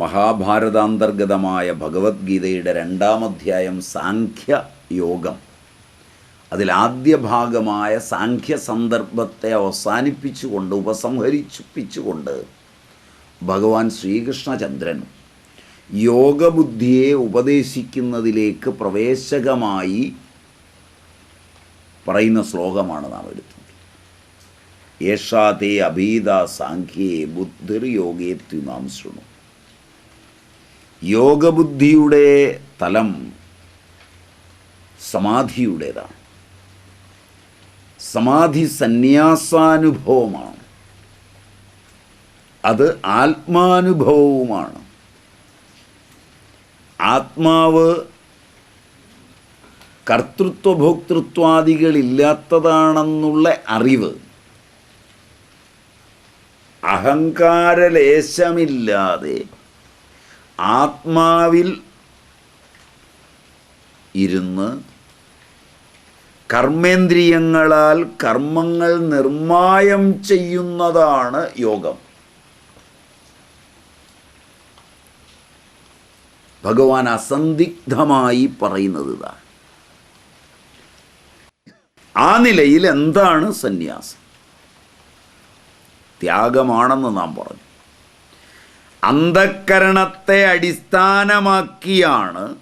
മഹാഭാരതാന്തർഗതമായ ഭഗവത്ഗീതയുടെ രണ്ടാമധ്യായം സാഖ്യ യോഗം. അതിലാദ്യ ഭാഗമായ സാഖ്യ സന്ദർഭത്തെ അവസാനിപ്പിച്ചുകൊണ്ട് ഉപസംഹരിപ്പിച്ചുകൊണ്ട് ഭഗവാൻ ശ്രീകൃഷ്ണചന്ദ്രൻ യോഗബുദ്ധിയെ ഉപദേശിക്കുന്നതിലേക്ക് പ്രവേശകമായി പറയുന്ന ശ്ലോകമാണ് നാം എടുത്തത് യേഷാതേ അഭീത സാഖ്യേ ബുദ്ധിർ യോഗേത്യുമാം ശൃണു. യോഗബുദ്ധിയുടെ തലം സമാധിയുടേതാണ്. സമാധി സന്യാസാനുഭവമാണ്. അത് ആത്മാനുഭവവുമാണ്. ആത്മാവ് കർത്തൃത്വഭോക്തൃത്വാദികളില്ലാത്തതാണെന്നുള്ള അറിവ്. അഹങ്കാരലേശമില്ലാതെ ആത്മാവിൽ ഇരുന്ന് കർമ്മേന്ദ്രിയങ്ങളാൽ കർമ്മങ്ങൾ നിർമായം ചെയ്യുന്നതാണ് യോഗം. ഭഗവാൻ അസന്ദിഗ്ധമായി പറയുന്നത് ഇതാണ് ആ നിലയിൽ എന്താണ് സന്യാസം? ത്യാഗമാണെന്ന് നാം പറഞ്ഞു. അന്ധക്കരണത്തെ അടിസ്ഥാനമാക്കിയാണ്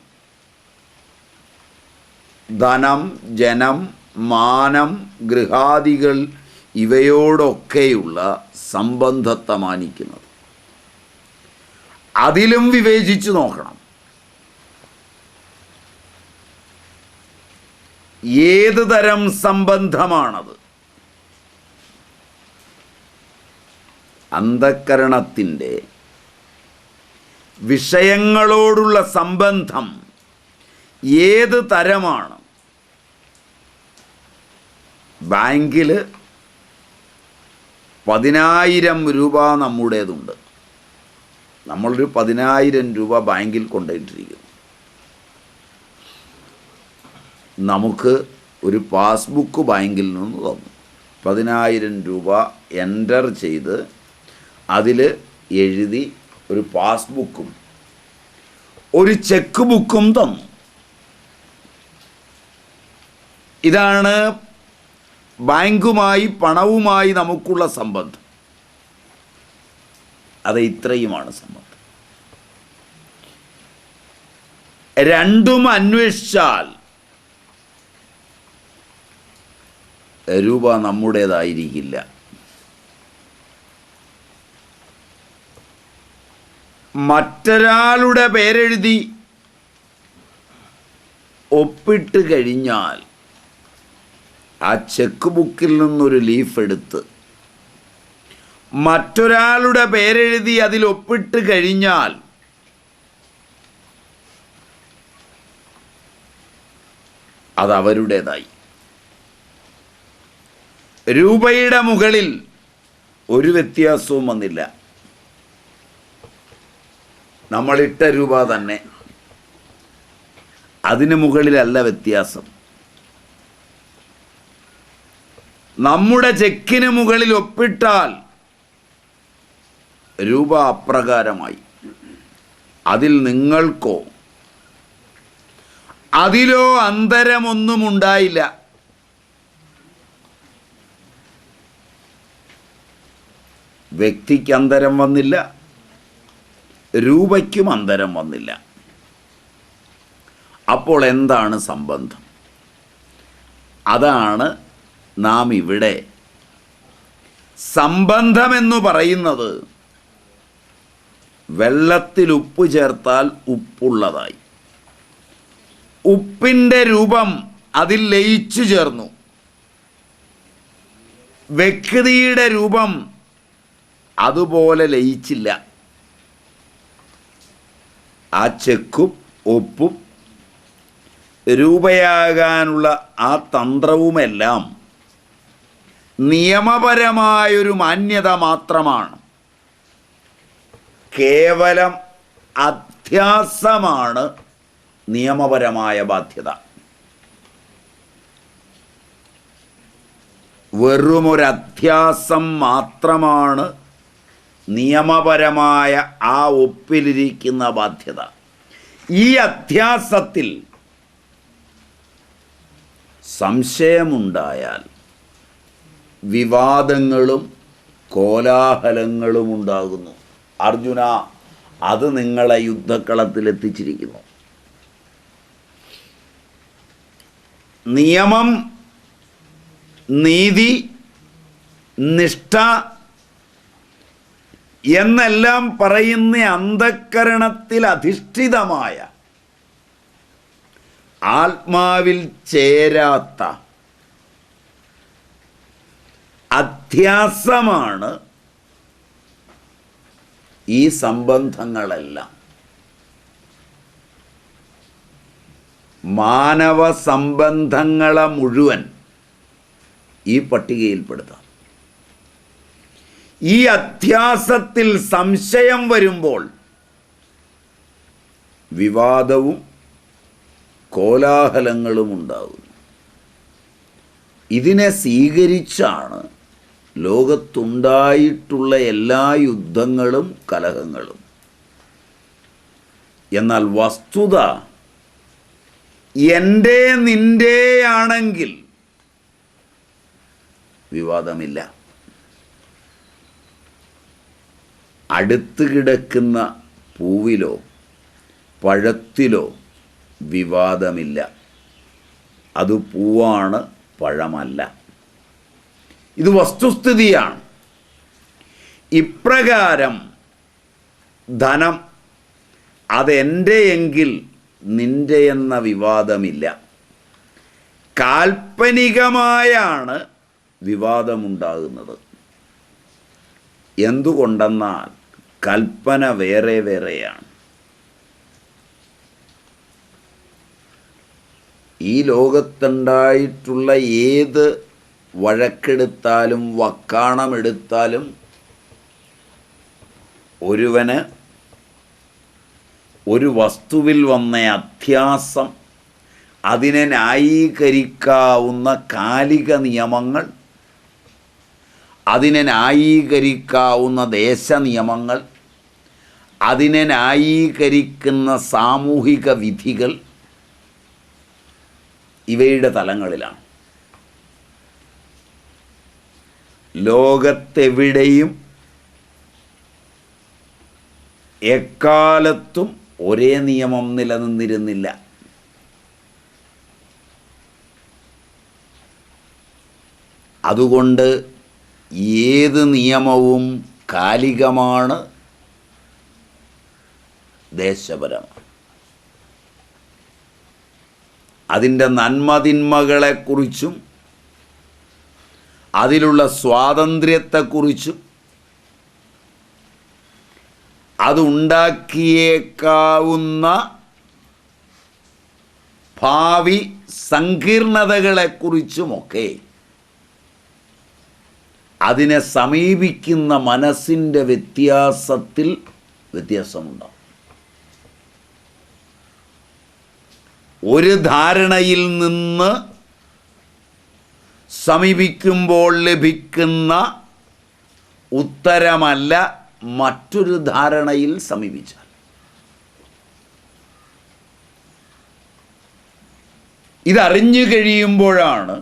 ധനം ജനം മാനം ഗൃഹാദികൾ ഇവയോടൊക്കെയുള്ള സംബന്ധത്തെ മാനിക്കുന്നത്. അതിലും വിവേചിച്ചു നോക്കണം. ഏത് തരം സംബന്ധമാണത്? അന്ധക്കരണത്തിന്റെ വിഷയങ്ങളോടുള്ള സംബന്ധം ഏത് തരമാണ്? ബാങ്കിൽ പതിനായിരം രൂപ നമ്മുടേതുണ്ട്. നമ്മളൊരു പതിനായിരം രൂപ ബാങ്കിൽ കൊണ്ടുപോയിട്ടിരിക്കുന്നു നമുക്ക് ഒരു പാസ്ബുക്ക് ബാങ്കിൽ നിന്ന് തന്നു. പതിനായിരം രൂപ എന്റർ ചെയ്ത് അതിൽ എഴുതി ഒരു പാസ്ബുക്കും ഒരു ചെക്ക് ബുക്കും തന്നു. ഇതാണ് ബാങ്കുമായി പണവുമായി നമുക്കുള്ള സംബന്ധം. അത് ഇത്രയുമാണ് സംബന്ധം. രണ്ടും അന്വേഷിച്ചാൽ രൂപ നമ്മുടേതായിരിക്കില്ല. മറ്റൊരാളുടെ പേരെഴുതി ഒപ്പിട്ട് കഴിഞ്ഞാൽ ആ ചെക്ക് ബുക്കിൽ നിന്നൊരു ലീഫ് എടുത്ത് മറ്റൊരാളുടെ പേരെഴുതി അതിൽ ഒപ്പിട്ട് കഴിഞ്ഞാൽ അത് അവരുടേതായി. രൂപയുടെ മുകളിൽ ഒരു വ്യത്യാസവും വന്നില്ല. നമ്മളിട്ട രൂപ തന്നെ. അതിന് മുകളിലല്ല വ്യത്യാസം. നമ്മുടെ ചെക്കിന് മുകളിൽ ഒപ്പിട്ടാൽ രൂപ അപ്രകാരമായി. അതിൽ നിങ്ങൾക്കോ അതിലോ അന്തരമൊന്നും ഉണ്ടായില്ല. വ്യക്തിക്ക് അന്തരം വന്നില്ല. രൂപയ്ക്കും അന്തരം വന്നില്ല. അപ്പോൾ എന്താണ് സംബന്ധം? അതാണ് നാം ഇവിടെ സംബന്ധമെന്ന് പറയുന്നത്. വെള്ളത്തിൽ ഉപ്പ് ചേർത്താൽ ഉപ്പുള്ളതായി. ഉപ്പിന്റെ രൂപം അതിൽ ലയിച്ചു ചേർന്നു. വ്യക്തിയുടെ രൂപം അതുപോലെ ലയിച്ചില്ല. ആ ചെക്കും ഒപ്പും രൂപയാകാനുള്ള ആ തന്ത്രവുമെല്ലാം നിയമപരമായൊരു മാന്യത മാത്രമാണ്. കേവലം അധ്യാസമാണ് നിയമപരമായ ബാധ്യത. വെറുമൊരധ്യാസം മാത്രമാണ് നിയമപരമായ ആ ഒപ്പിലിരിക്കുന്ന ബാധ്യത. ഈ അധ്യാസത്തിൽ സംശയമുണ്ടായാൽ വിവാദങ്ങളും കോലാഹലങ്ങളും ഉണ്ടാകുന്നു. അർജുന അത് നിങ്ങളെ യുദ്ധക്കളത്തിലെത്തിച്ചിരിക്കുന്നു. നിയമം നീതി നിഷ്ഠ എന്നെല്ലാം പറയുന്ന അന്ധക്കരണത്തിൽ അധിഷ്ഠിതമായ ആത്മാവിൽ ചേരാത്ത അധ്യാസമാണ് ഈ സംബന്ധങ്ങളെല്ലാം. മാനവ സംബന്ധങ്ങളെ മുഴുവൻ ഈ പട്ടികയിൽപ്പെടുത്താം. ഈ അധ്യാസത്തിൽ സംശയം വരുമ്പോൾ വിവാദവും കോലാഹലങ്ങളും ഉണ്ടാകുന്നു. ഇതിനെ സ്വീകരിച്ചാണ് ലോകത്തുണ്ടായിട്ടുള്ള എല്ലാ യുദ്ധങ്ങളും കലഹങ്ങളും. എന്നാൽ വസ്തുത എന്റെ നിന്റെയാണെങ്കിൽ വിവാദമില്ല. അടുത്ത് കിടക്കുന്ന പൂവിലോ പഴത്തിലോ വിവാദമില്ല. അത് പൂവാണ് പഴമല്ല. ഇത് വസ്തുസ്ഥിതിയാണ്. ഇപ്രകാരം ധനം അതെന്റെ എങ്കിൽ നിന്റെ എന്ന വിവാദമില്ല. കാൽപ്പനികമായാണ് വിവാദമുണ്ടാകുന്നത്. എന്തുകൊണ്ടെന്നാൽ കൽപ്പന വേറെ വേറെയാണ്. ഈ ലോകത്തുണ്ടായിട്ടുള്ള ഏത് വഴക്കെടുത്താലും വക്കാണമെടുത്താലും ഒരുവന് ഒരു വസ്തുവിൽ വന്ന അധ്യാസം അതിനെ ന്യായീകരിക്കാവുന്ന കാലിക നിയമങ്ങൾ അതിനെ ന്യായീകരിക്കാവുന്ന ദേശ നിയമങ്ങൾ അതിനെ ന്യായീകരിക്കുന്ന സാമൂഹിക വിധികൾ ഇവയുടെ തലങ്ങളിലാണ്. ലോകത്തെവിടെയും എക്കാലത്തും ഒരേ നിയമം നിലനിന്നിരുന്നില്ല. അതുകൊണ്ട് ഏത് നിയമവും കാലികമാണ്. ദേശപരമാണ് അതിന്റെ നന്മതിന്മകളെക്കുറിച്ചും അതിലുള്ള സ്വാതന്ത്ര്യത്തെക്കുറിച്ചും അതുണ്ടാക്കിയേക്കാവുന്ന ഭാവി സങ്കീർണതകളെക്കുറിച്ചുമൊക്കെ അതിനെ സമീപിക്കുന്ന മനസ്സിന്റെ വ്യത്യാസത്തിൽ വ്യത്യാസമുണ്ടാവും. ഒരു ധാരണയിൽ നിന്ന് സമീപിക്കുമ്പോൾ ലഭിക്കുന്ന ഉത്തരമല്ല മറ്റൊരു ധാരണയിൽ സമീപിച്ചാൽ. ഇതറിഞ്ഞു കഴിയുമ്പോഴാണ്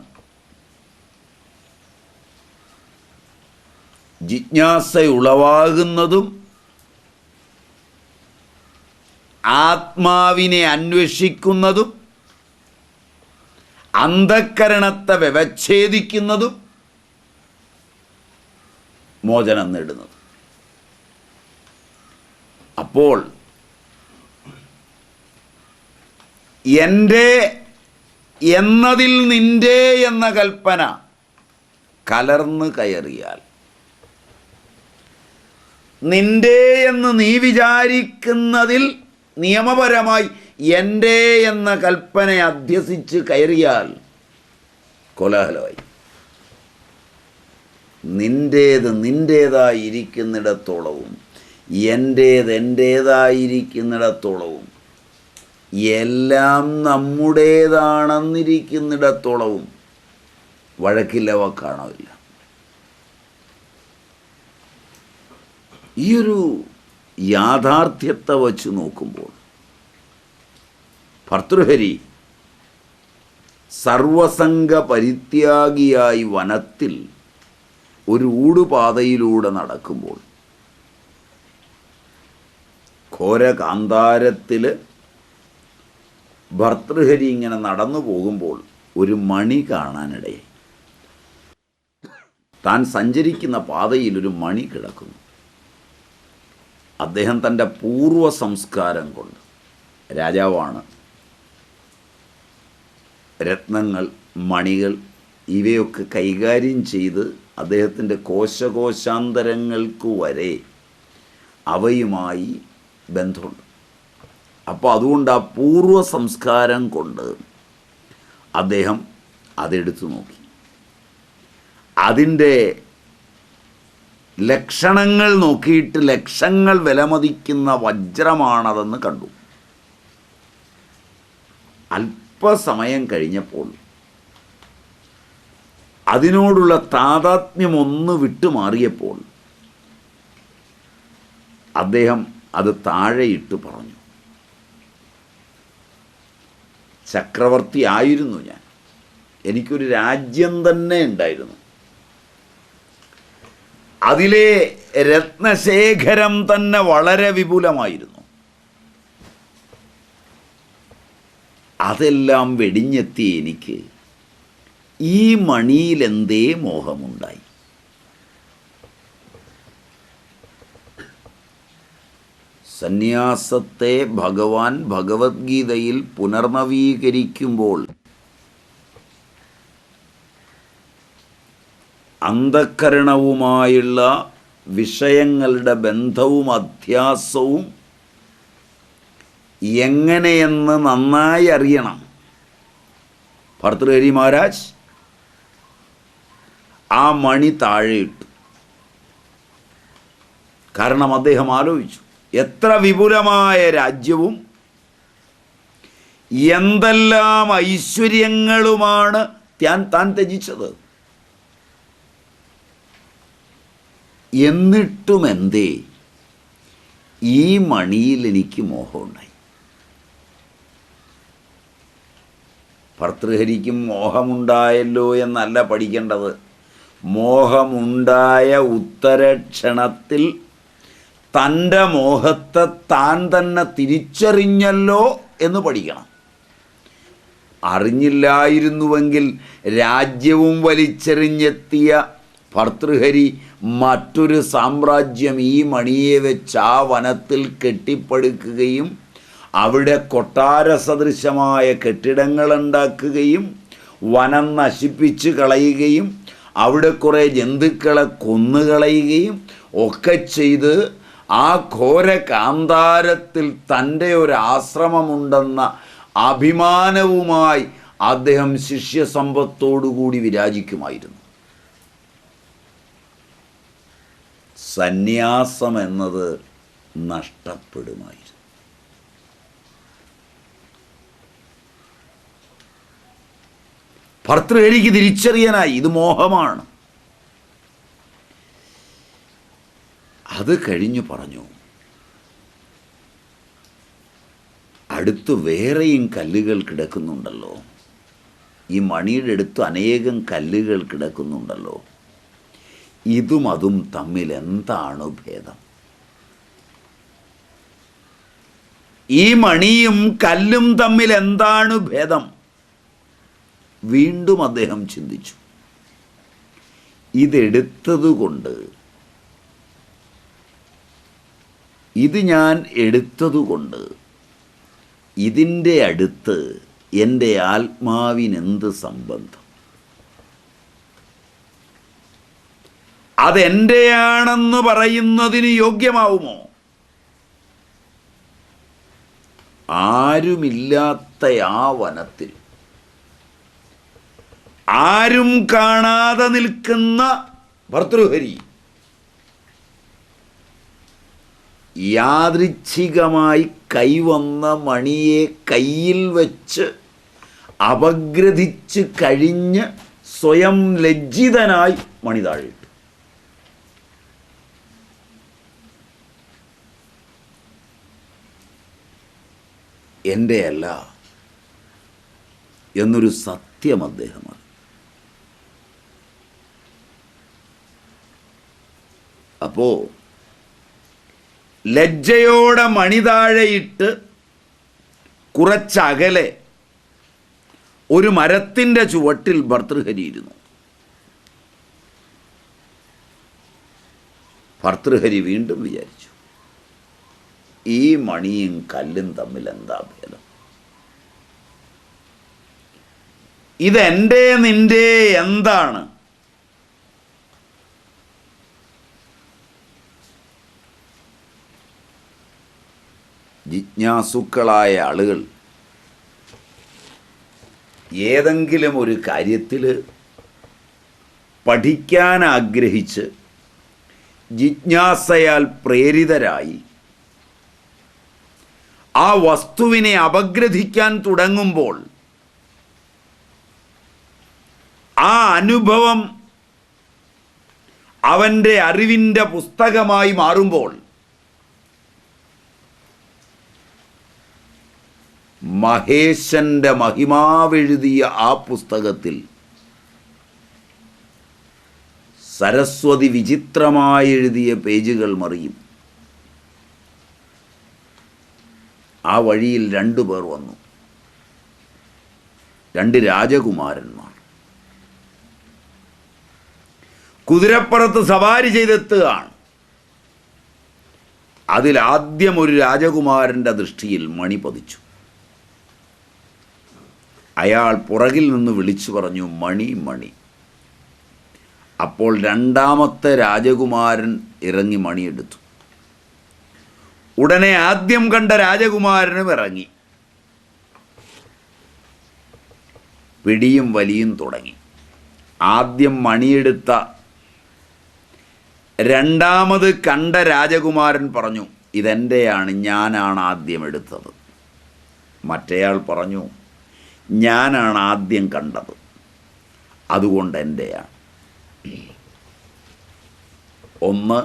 ജിജ്ഞാസ ഉളവാകുന്നതും ആത്മാവിനെ അന്വേഷിക്കുന്നതും അന്ധക്കരണത്തെ വ്യവച്ഛേദിക്കുന്നതും മോചനം നേടുന്നത്. അപ്പോൾ എന്റെ എന്നതിൽ നിന്റെ എന്ന കൽപ്പന കലർന്ന് കയറിയാൽ നിന്റെ എന്ന് നീ വിചാരിക്കുന്നതിൽ നിയമപരമായി എന്റെ എന്ന കൽപ്പന അധ്യസിച്ച് കയറിയാൽ കോലാഹലമായി. നിന്റേത് നിന്റേതായിരിക്കുന്നിടത്തോളവും എന്റേത് എന്റേതായിരിക്കുന്നിടത്തോളവും എല്ലാം നമ്മുടേതാണെന്നിരിക്കുന്നിടത്തോളവും വഴക്കില്ലവ വക്കാണവില്ല ഈ ഒരു യാഥാർത്ഥ്യത്തെ വച്ച് നോക്കുമ്പോൾ ഭർത്തൃഹരി സർവസംഘ പരിത്യാഗിയായി വനത്തിൽ ഒരു ഊടുപാതയിലൂടെ നടക്കുമ്പോൾ ഘോരകാന്താരത്തിൽ ഭർത്തൃഹരി ഇങ്ങനെ നടന്നു പോകുമ്പോൾ ഒരു മണി കാണാനിടയായി. താൻ സഞ്ചരിക്കുന്ന പാതയിൽ ഒരു മണി കിടക്കുന്നു. അദ്ദേഹം തന്റെ പൂർവ സംസ്കാരം കൊണ്ട് രാജാവാണ്. രത്നങ്ങൾ മണികൾ ഇവയൊക്കെ കൈകാര്യം ചെയ്ത് അദ്ദേഹത്തിന്റെ കോശകോശാന്തരങ്ങൾക്ക് വരെ അവയുമായി ബന്ധമുണ്ട്. അപ്പോൾ അതുകൊണ്ട് ആ പൂർവ സംസ്കാരം കൊണ്ട് അദ്ദേഹം അതെടുത്തു നോക്കി. അതിന്റെ ലക്ഷണങ്ങൾ നോക്കിയിട്ട് ലക്ഷങ്ങൾ വിലമതിക്കുന്ന വജ്രമാണതെന്ന് കണ്ടു. അല്പസമയം കഴിഞ്ഞപ്പോൾ അതിനോടുള്ള താതാത്മ്യം ഒന്ന് വിട്ടുമാറിയപ്പോൾ അദ്ദേഹം അത് താഴെയിട്ട് പറഞ്ഞു. ചക്രവർത്തി ആയിരുന്നു ഞാൻ. എനിക്കൊരു രാജ്യം തന്നെ ഉണ്ടായിരുന്നു. അതിലെ രത്നശേഖരം തന്നെ വളരെ വിപുലമായിരുന്നു. അതെല്ലാം വെടിഞ്ഞെത്തി എനിക്ക് ഈ മണിയിലെന്തേ മോഹമുണ്ടായി. സന്യാസത്തെ ഭഗവാൻ ഭഗവത്ഗീതയിൽ പുനർനവീകരിക്കുമ്പോൾ അന്ധക്കരണവുമായുള്ള വിഷയങ്ങളുടെ ബന്ധവും അധ്യാസവും എങ്ങനെയെന്ന് നന്നായി അറിയണം. ഭർത്തൃഹരി മഹാരാജ് ആ മണി താഴെയിട്ടു. കാരണം അദ്ദേഹം ആലോചിച്ചു എത്ര വിപുലമായ രാജ്യവും എന്തെല്ലാം ഐശ്വര്യങ്ങളുമാണ് താൻ താൻ ത്യജിച്ചത്. എന്നിട്ടും എന്തേ ഈ മണിയിൽ എനിക്ക് മോഹമുണ്ടായി. ഭർത്തൃഹരിക്കും മോഹമുണ്ടായല്ലോ എന്നല്ല പഠിക്കേണ്ടത്. മോഹമുണ്ടായ ഉത്തരക്ഷണത്തിൽ തന്റെ മോഹത്തെ താൻ തന്നെ തിരിച്ചറിഞ്ഞല്ലോ എന്ന് പഠിക്കണം. അറിഞ്ഞില്ലായിരുന്നുവെങ്കിൽ രാജ്യവും വലിച്ചെറിഞ്ഞെത്തിയ ഭർതൃഹരി മറ്റൊരു സാമ്രാജ്യം ഈ മണിയെ വെച്ച് ആ വനത്തിൽ കെട്ടിപ്പടുക്കുകയും അവിടെ കൊട്ടാര സദൃശമായ കെട്ടിടങ്ങൾ ഉണ്ടാക്കുകയും വനം നശിപ്പിച്ച് കളയുകയും അവിടെ കുറേ ജന്തുക്കളെ കൊന്നുകളയുകയും ഒക്കെ ചെയ്ത് ആ ഘോര കാന്താരത്തിൽ തന്റെ ഒരു ആശ്രമമുണ്ടെന്ന അഭിമാനവുമായി അദ്ദേഹം ശിഷ്യസമ്പത്തോടുകൂടി വിരാജിക്കുമായിരുന്നു. സന്യാസം എന്നത് നഷ്ടപ്പെടുമായിരുന്നു ഭർത്തൃഹരിക്ക് തിരിച്ചറിയാനായി ഇത് മോഹമാണ്. അത് കഴിഞ്ഞു പറഞ്ഞു അടുത്ത് വേറെയും കല്ലുകൾ കിടക്കുന്നുണ്ടല്ലോ. ഈ മണിയുടെ അടുത്ത് അനേകം കല്ലുകൾ കിടക്കുന്നുണ്ടല്ലോ. ഇതും അതും തമ്മിൽ എന്താണ് ഭേദം? ഈ മണിയും കല്ലും തമ്മിൽ എന്താണ് ഭേദം? വീണ്ടും അദ്ദേഹം ചിന്തിച്ചു. ഇതെടുത്തതുകൊണ്ട് ഇത് ഞാൻ എടുത്തതുകൊണ്ട് ഇതിന്റെ അടുത്ത് എന്റെ ആത്മാവിനെന്ത് സംബന്ധം? അതെന്റെയാണെന്ന് പറയുന്നതിന് യോഗ്യമാവുമോ? ആരുമില്ലാത്ത ആ വനത്തിൽ ആരും കാണാതെ നിൽക്കുന്ന ഭർതൃഹരി യാദൃച്ഛികമായി കൈവന്ന മണിയെ കയ്യിൽ വച്ച് അപഗ്രഥിച്ച് കഴിഞ്ഞ് സ്വയം ലജ്ജിതനായി മണി താഴിട്ടു എന്റെയല്ല എന്നൊരു സത്യം അദ്ദേഹമാണ്. അപ്പോ ലജ്ജയോടെ മണിതാഴയിട്ട് കുറച്ചകലെ ഒരു മരത്തിന്റെ ചുവട്ടിൽ ഭർത്തൃഹരിയിരുന്നു. ഭർത്തൃഹരി വീണ്ടും വിചാരിച്ചു. ഈ മണിയും കല്ലും തമ്മിൽ എന്താ ഭേദം? ഇതെന്റെ നിന്റെ എന്താണ്? ജിജ്ഞാസുക്കളായ ആളുകൾ ഏതെങ്കിലും ഒരു കാര്യത്തിൽ പഠിക്കാൻ ആഗ്രഹിച്ച് ജിജ്ഞാസയാൽ പ്രേരിതരായി ആ വസ്തുവിനെ അപഗ്രഥിക്കാൻ തുടങ്ങുമ്പോൾ ആ അനുഭവം അവന്റെ അറിവിന്റെ പുസ്തകമായി മാറുമ്പോൾ മഹേശന്റെ മഹിമാവെഴുതിയ ആ പുസ്തകത്തിൽ സരസ്വതി വിചിത്രമായി എഴുതിയ പേജുകൾ മറിയും. ആ വഴിയിൽ രണ്ടു പേർ വന്നു. രണ്ട് രാജകുമാരന്മാർ. കുതിരപ്പുറത്ത് സവാരി ചെയ്തെത്തുകയാണ്. അതിലാദ്യം ഒരു രാജകുമാരന്റെ ദൃഷ്ടിയിൽ മണി പതിച്ചു. അയാൾ പുറകിൽ നിന്ന് വിളിച്ചു പറഞ്ഞു മണി മണി. അപ്പോൾ രണ്ടാമത്തെ രാജകുമാരൻ ഇറങ്ങി മണിയെടുത്തു. ഉടനെ ആദ്യം കണ്ട രാജകുമാരനും ഇറങ്ങി. പിടിയും വലിയും തുടങ്ങി. ആദ്യം മണിയെടുത്ത രണ്ടാമത് കണ്ട രാജകുമാരൻ പറഞ്ഞു ഇതെന്റെയാണ് ഞാനാണ് ആദ്യം എടുത്തത്. മറ്റേയാൾ പറഞ്ഞു ഞാനാണ് ആദ്യം കണ്ടത്. അതുകൊണ്ട് എന്റെയാണ് ഒന്ന്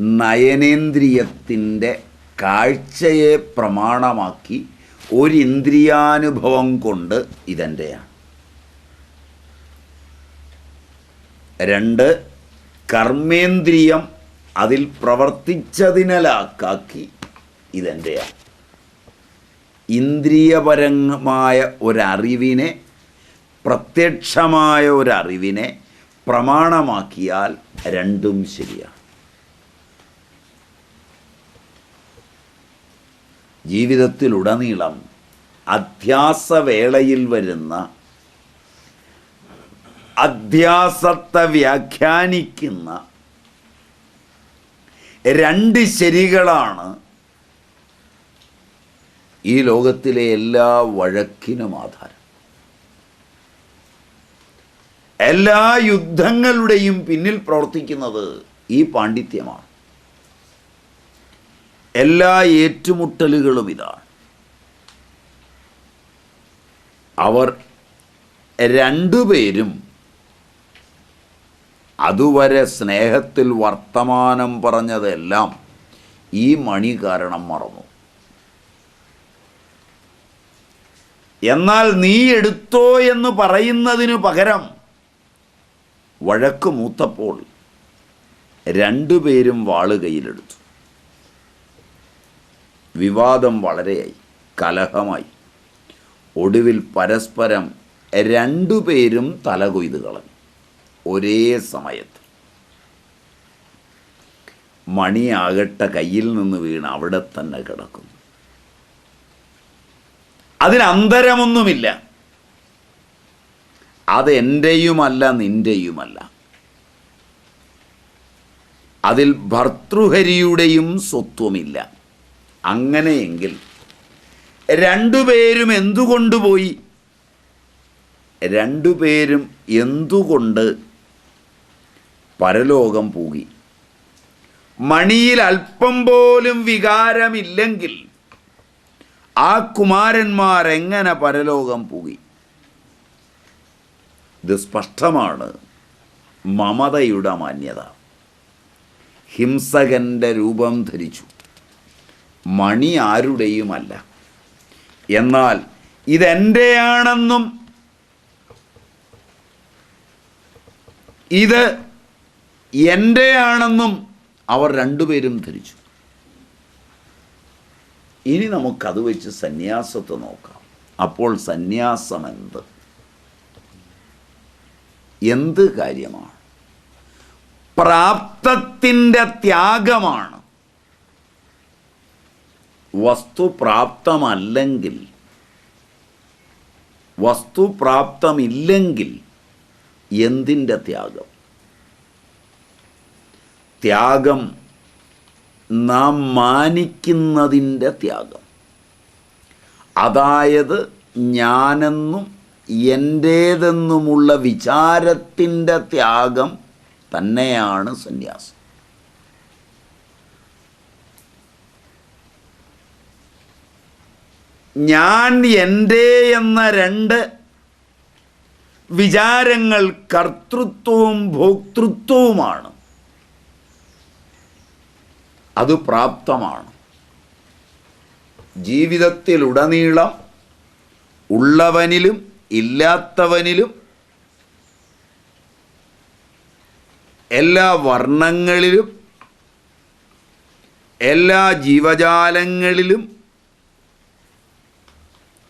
നയനേന്ദ്രിയത്തിന്റെ കാഴ്ചയെ പ്രമാണമാക്കി ഒരു ഇന്ദ്രിയാനുഭവം കൊണ്ട് ഇതെന്റെയാണ്. രണ്ട് കർമ്മേന്ദ്രിയം അതിൽ പ്രവർത്തിച്ചതിനലാക്കാക്കി ഇതെന്റെയാണ്. ഇന്ദ്രിയപരമായ ഒരറിവിനെ പ്രത്യക്ഷമായ ഒരറിവിനെ പ്രമാണമാക്കിയാൽ രണ്ടും ശരിയാണ്. ജീവിതത്തിലുടനീളം അധ്യാസവേളയിൽ വരുന്ന അധ്യാസത്തെ വ്യാഖ്യാനിക്കുന്ന രണ്ട് ശരികളാണ് ഈ ലോകത്തിലെ എല്ലാ വഴക്കിനും ആധാരം. എല്ലാ യുദ്ധങ്ങളുടെയും പിന്നിൽ പ്രവർത്തിക്കുന്നത് ഈ പാണ്ഡിത്യമാണ്. എല്ലാ ഏറ്റുമുട്ടലുകളും ഇതാണ് അവർ രണ്ടുപേരും അതുവരെ സ്നേഹത്തിൽ വർത്തമാനം പറഞ്ഞതെല്ലാം ഈ മണി കാരണം മറന്നു. എന്നാൽ നീ എടുത്തോ എന്ന് പറയുന്നതിനു പകരം വഴക്ക് മൂത്തപ്പോൾ രണ്ടുപേരും വാൾ കയ്യിലെടുത്തു വിവാദം വളരെയായി കലഹമായി. ഒടുവിൽ പരസ്പരം രണ്ടുപേരും തലകൊയ്ത് കളഞ്ഞു ഒരേ സമയത്ത്. മണിയാകട്ടെ കയ്യിൽ നിന്ന് വീണ് അവിടെ തന്നെ കിടക്കുന്നു. അതിന് അന്തരമൊന്നുമില്ല അത് നിന്റെയുമല്ല. അതിൽ ഭർത്തൃഹരിയുടെയും സ്വത്വമില്ല. അങ്ങനെയെങ്കിൽ രണ്ടുപേരും എന്തുകൊണ്ട് പോയി രണ്ടുപേരും എന്തുകൊണ്ട് പരലോകം പോകി മണിയിൽ അല്പം പോലും വികാരമില്ലെങ്കിൽ ആ കുമാരന്മാർ എങ്ങനെ പരലോകം പോയി? ഇത് സ്പഷ്ടമാണ് മമതയുടെ മാന്യത. ഹിംസകന്റെ രൂപം ധരിച്ചു. മണി ആരുടെയുമല്ല. എന്നാൽ ഇതെന്റെയാണെന്നും ഇത് എന്റെയാണെന്നും അവർ രണ്ടുപേരും ധരിച്ചു. ഇനി നമുക്കത് വെച്ച് സന്യാസത്തെ നോക്കാം. അപ്പോൾ സന്യാസം എന്ത് എന്ത് കാര്യമാണ്? പ്രാപ്തത്തിന്റെ ത്യാഗമാണ്. വസ്തു പ്രാപ്തമല്ലെങ്കിൽ വസ്തു പ്രാപ്തമില്ലെങ്കിൽ എന്തിന്റെ ത്യാഗം? ത്യാഗം നാം മാനിക്കുന്നതിന്റെ ത്യാഗം. അതായത് ഞാനെന്നും എന്റേതെന്നുമുള്ള വിചാരത്തിന്റെ ത്യാഗം തന്നെയാണ് സന്യാസം. ഞാൻ എന്റെ എന്ന രണ്ട് വിചാരങ്ങൾ കർത്തൃത്വവും ഭോക്തൃത്വവുമാണ്. അത് പ്രാപ്തമാണ്. ജീവിതത്തിലുടനീളം ഉള്ളവനിലും ഇല്ലാത്തവനിലും എല്ലാ വർണങ്ങളിലും എല്ലാ ജീവജാലങ്ങളിലും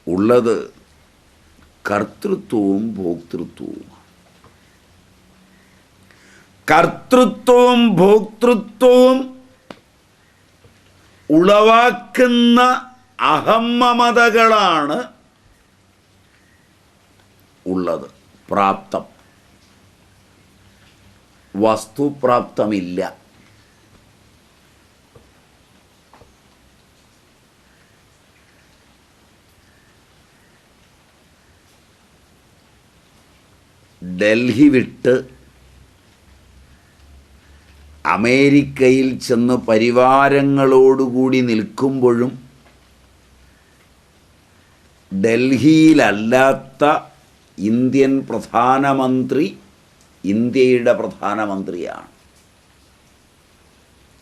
ഉള്ളത് കർത്തൃത്വവും ഭോക്തൃത്വവും. കർത്തൃത്വവും ഭോക്തൃത്വവും ഉളവാക്കുന്ന അഹമ്മമതകളാണ് ഉള്ളത്. പ്രാപ്തം. വസ്തുപ്രാപ്തമില്ല. ഡൽഹി വിട്ട് അമേരിക്കയിൽ ചെന്ന് പരിവാരങ്ങളോടുകൂടി നിൽക്കുമ്പോഴും ഡൽഹിയിലല്ലാത്ത ഇന്ത്യൻ പ്രധാനമന്ത്രി ഇന്ത്യയുടെ പ്രധാനമന്ത്രിയാണ്.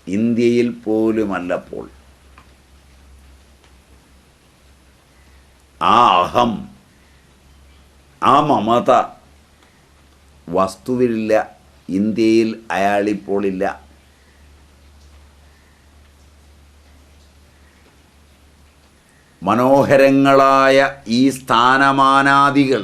ഇന്ത്യയിൽ പോലുമല്ലപ്പോൾ ആ അഹം ആ മമത വസ്തുവിലില്ല ഇന്ത്യയിൽ അയാളിപ്പോൾ ഇല്ല മനോഹരങ്ങളായ ഈ സ്ഥാനമാനാദികൾ.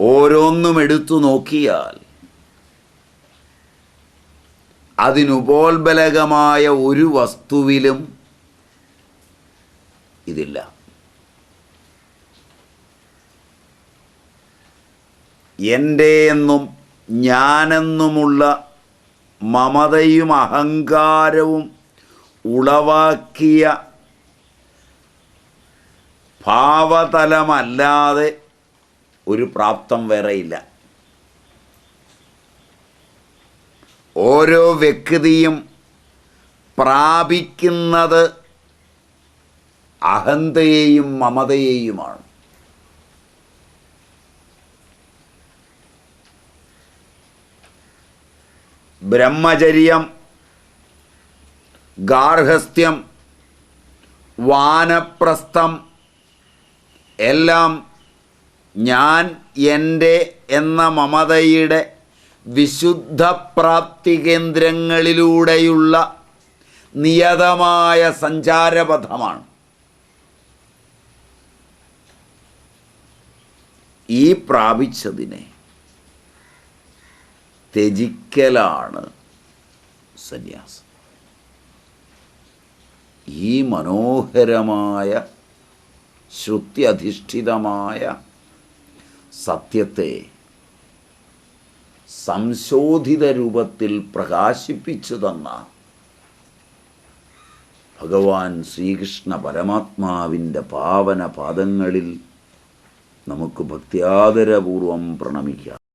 ഓരോന്നും എടുത്തു നോക്കിയാൽ അതിനുപോൽബലകമായ ഒരു വസ്തുവിലും ഇതില്ല. എന്റെ എന്നും ഞാനെന്നുമുള്ള മമതയും അഹങ്കാരവും ഉളവാക്കിയ ഭാവതലമല്ലാതെ ഒരു പ്രാപ്തം വേറെയില്ല ഓരോ വ്യക്തിയും പ്രാപിക്കുന്നത് അഹന്തയെയും മമതയെയുമാണ്. ബ്രഹ്മചര്യം ഗാർഹസ്ഥ്യം വാനപ്രസ്ഥം എല്ലാം ഞാൻ എന്റെ എന്ന മമതയുടെ വിശുദ്ധ പ്രാപ്തി കേന്ദ്രങ്ങളിലൂടെയുള്ള നിയതമായ സഞ്ചാരപഥമാണ്. ഈ പ്രാപിച്ചതിനെ ത്യജിക്കലാണ് സന്യാസം. ഈ മനോഹരമായ ശ്രുതി അധിഷ്ഠിതമായ സത്യത്തെ സംശോധിത രൂപത്തിൽ പ്രകാശിപ്പിച്ചു തന്ന ഭഗവാൻ ശ്രീകൃഷ്ണ പരമാത്മാവിന്റെ പാവന പാദങ്ങളിൽ നമുക്ക് ഭക്ത്യാദരപൂർവം പ്രണമിക്കാം.